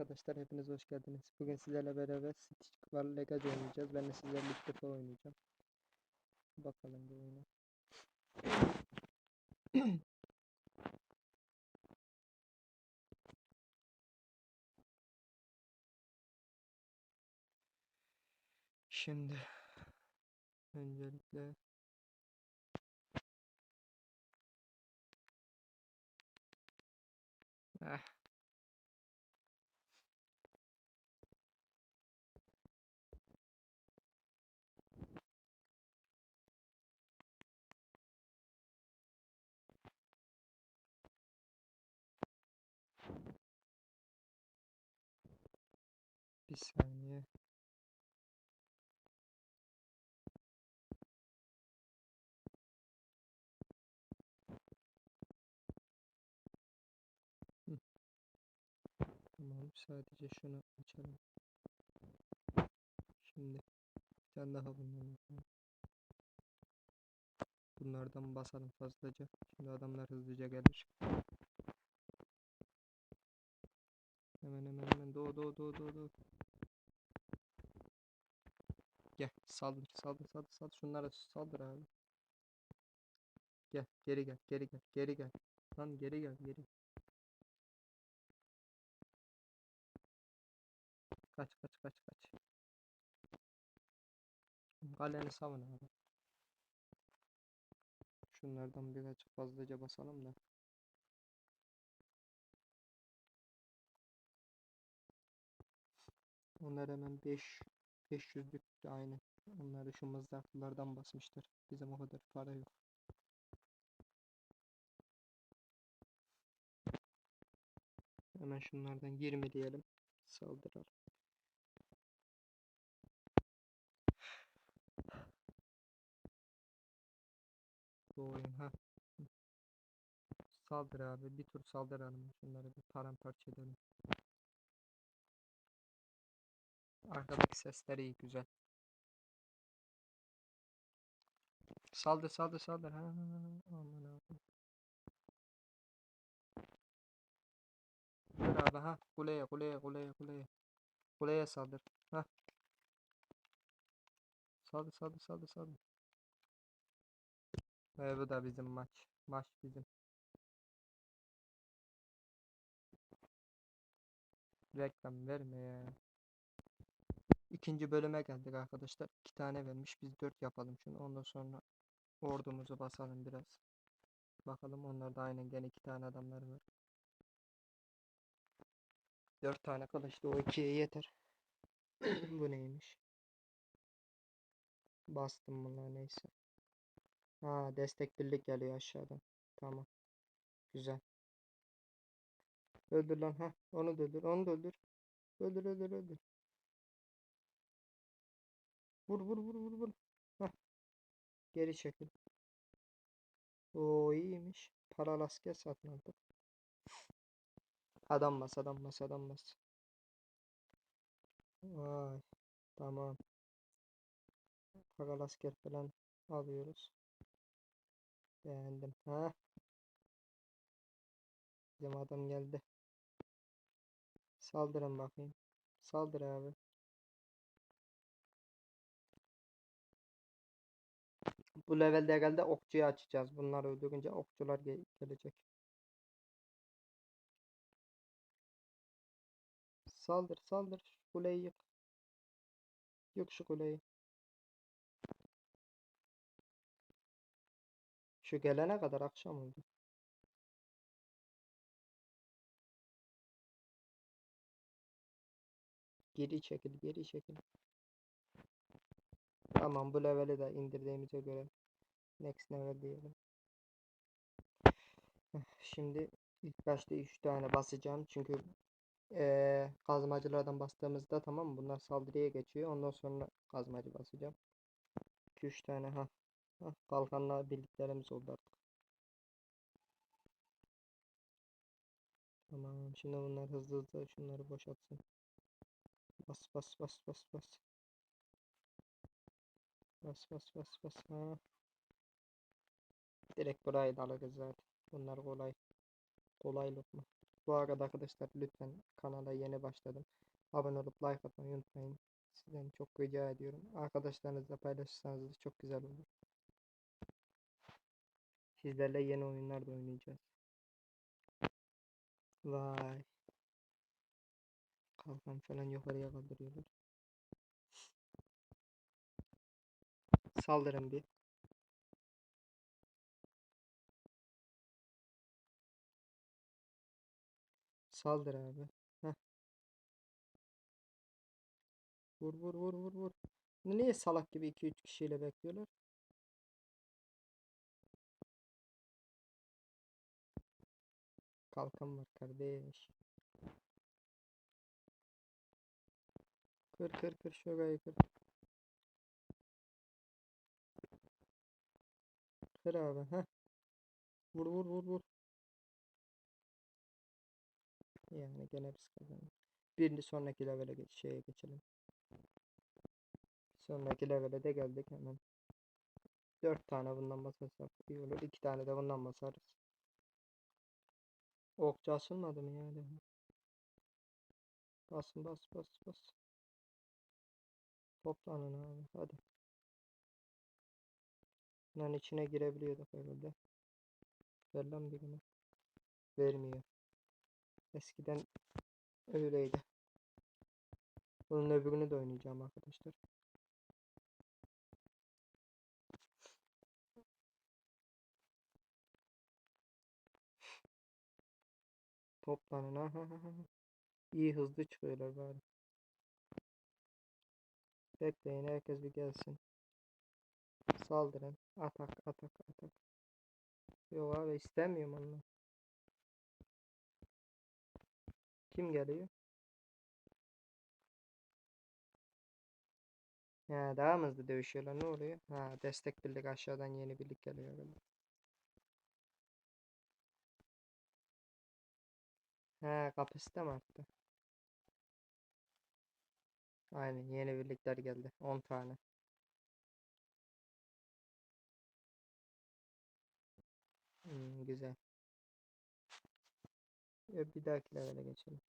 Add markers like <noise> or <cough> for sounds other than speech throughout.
arkadaşlar hepiniz hoş geldiniz. Bugün sizlerle beraber Stitch var Legacy oynayacağız. Ben de sizlerle ilk defa oynayacağım. Bakalım bu oyuna. <clears throat> Şimdi öncelikle Eh. Bir saniye. Hı. Tamam sadece şunu açalım. Şimdi bir tane daha bundan yapalım. Bunlardan basalım fazlaca. Şimdi adamlar hızlıca gelir. Hemen hemen doğu doğu doğu doğu. Gel saldır saldır saldır saldır şunlara saldır abi. Gel geri gel geri gel geri gel. Lan geri gel geri. Kaç kaç kaç kaç. Kaleni savun abi. Şunlardan birkaç fazlaca basalım da. Onlar hemen 5 500'lük de aynı. Onları şu mızraklılardan basmıştır. Bizim o kadar para yok. Hemen şunlardan 20 diyelim. Saldırar. Bu oyun ha. Saldır abi. Bir tur saldıralım. Şunları bir paramparça edelim. Arkadaki sesler iyi güzel. Saldır saldır saldır. Ha, aman abi. Dur abi ha. Kuleye kuleye kuleye kuleye. Kuleye saldır. Ha. Saldır saldır saldır saldır. Ve bu da bizim maç. Maç bizim. Reklam verme ya. İkinci bölüme geldik arkadaşlar. İki tane vermiş. Biz dört yapalım şunu. Ondan sonra ordumuzu basalım biraz. Bakalım onlarda aynen gene iki tane adamlar var. Dört tane kılıçlı o ikiye yeter. <clears throat> Bu neymiş? Bastım bunlar neyse. Ha destek birlik geliyor aşağıdan. Tamam. Güzel. Öldür lan ha. Onu da öldür. Onu da öldür. Öldür öldür öldür. Vur vur vur vur vur. Hah. Geri çekil. Oo iyiymiş. Satın aldık. Adam bas adam bas adam bas. Vay. Tamam. Paralı asker falan alıyoruz. Beğendim. Ha. Bizim adam geldi. Saldırın bakayım. Saldır abi. Bu levelde herhalde okçuyu açacağız. Bunları öldürünce okçular ge- gelecek. Saldır saldır. Kuleyi yık. Yık şu kuleyi. Şu gelene kadar akşam oldu. Geri çekil, geri çekil. Tamam bu leveli de indirdiğimize göre next level diyelim. Şimdi ilk başta 3 tane basacağım çünkü eee kazmacılardan bastığımızda tamam mı bunlar saldırıya geçiyor. Ondan sonra kazmacı basacağım. 2-3 tane ha. Hah, kalkanla birliklerimiz oldu artık. Tamam şimdi bunlar hızlı hızlı şunları boşaltsın. Bas bas bas bas bas. Bas bas bas bas. Ha. Direkt burayı da alırız zaten. Bunlar kolay. Kolay lokma. Bu arada arkadaşlar lütfen kanala yeni başladım. Abone olup like atmayı unutmayın. Sizden çok rica ediyorum. Arkadaşlarınızla paylaşırsanız da çok güzel olur. Sizlerle yeni oyunlar da oynayacağız. Vay. Kalkan falan yukarıya kaldırıyorlar. Saldırın bir. Saldır abi. Heh. Vur vur vur vur vur. Niye salak gibi 2-3 kişiyle bekliyorlar? Kalkan var kardeş. Kır kır kır şurayı kır. Kır abi. Heh. Vur vur vur vur. Yani gene biz kazandık. Bir sonraki levele geç şeye geçelim. Sonraki levele de geldik hemen. 4 tane bundan basarsak iyi olur. 2 tane de bundan basarız. Okçu açılmadı mı ya? daha? Basın bas bas bas. Toplanın abi hadi. Bunların içine girebiliyorduk herhalde. Ver lan birini. Vermiyor. Eskiden öyleydi. Bunun öbürünü de oynayacağım arkadaşlar. Toplanın ha. İyi hızlı çıkıyorlar bari. Bekleyin herkes bir gelsin. Saldırın. Atak atak atak. Yok abi istemiyorum onu. Kim geliyor? Ha, daha mı hızlı dövüşüyorlar ne oluyor? Ha destek birlik aşağıdan yeni birlik geliyor. He kapasite mi arttı? Aynen yeni birlikler geldi. 10 tane. Hmm, güzel. Ya bir dahaki levele geçelim.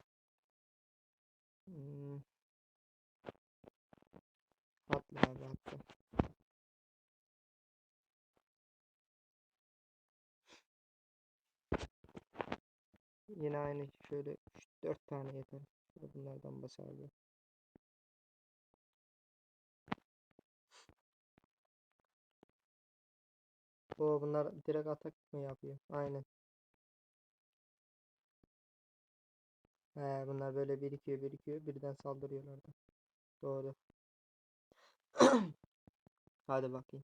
Hmm. Atla abi atla. Yine aynı şöyle 4 tane yeter. Bunlardan basardı. O bunlar direkt atak mı yapıyor? Aynen. He, bunlar böyle birikiyor birikiyor birden saldırıyorlardı. Doğru. <clears throat> Hadi bakayım.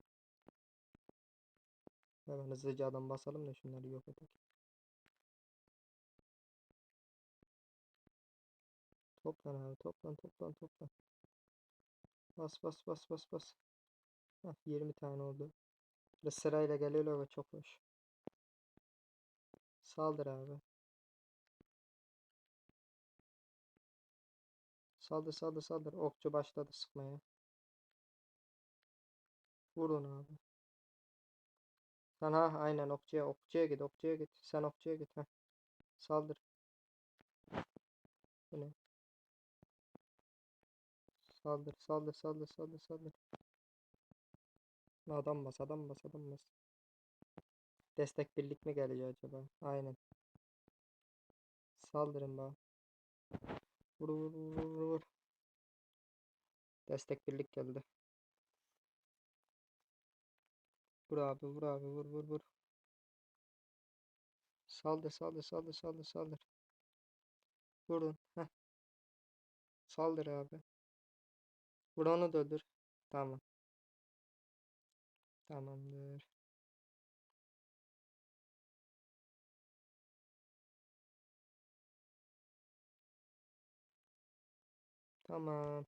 Hemen hızlıca adam basalım da şunları yok edelim. Toplan abi toplan toplan toplan. Bas bas bas bas bas. Heh, 20 tane oldu. Böyle sırayla geliyorlar ve çok hoş. Saldır abi. Saldır saldır saldır. Okçu başladı sıkmaya. Vurun abi. Sen ha aynen okçuya okçuya git okçuya git. Sen okçuya git ha. Saldır. Bu ne? Saldır saldır saldır saldır saldır. Adam bas adam bas adam bas. Destek birlik mi geliyor acaba? Aynen. Saldırın bana. Vur vur vur vur vur. Destek birlik geldi. Vur abi vur abi vur vur vur. Saldır saldır saldır saldır saldır. Vurun. Heh. Saldır abi. Vur onu da öldür. Tamam. Tamamdır. Tamam.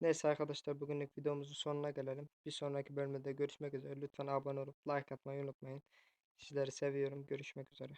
Neyse arkadaşlar bugünlük videomuzun sonuna gelelim. Bir sonraki bölümde görüşmek üzere. Lütfen abone olup like atmayı unutmayın. Sizleri seviyorum. Görüşmek üzere.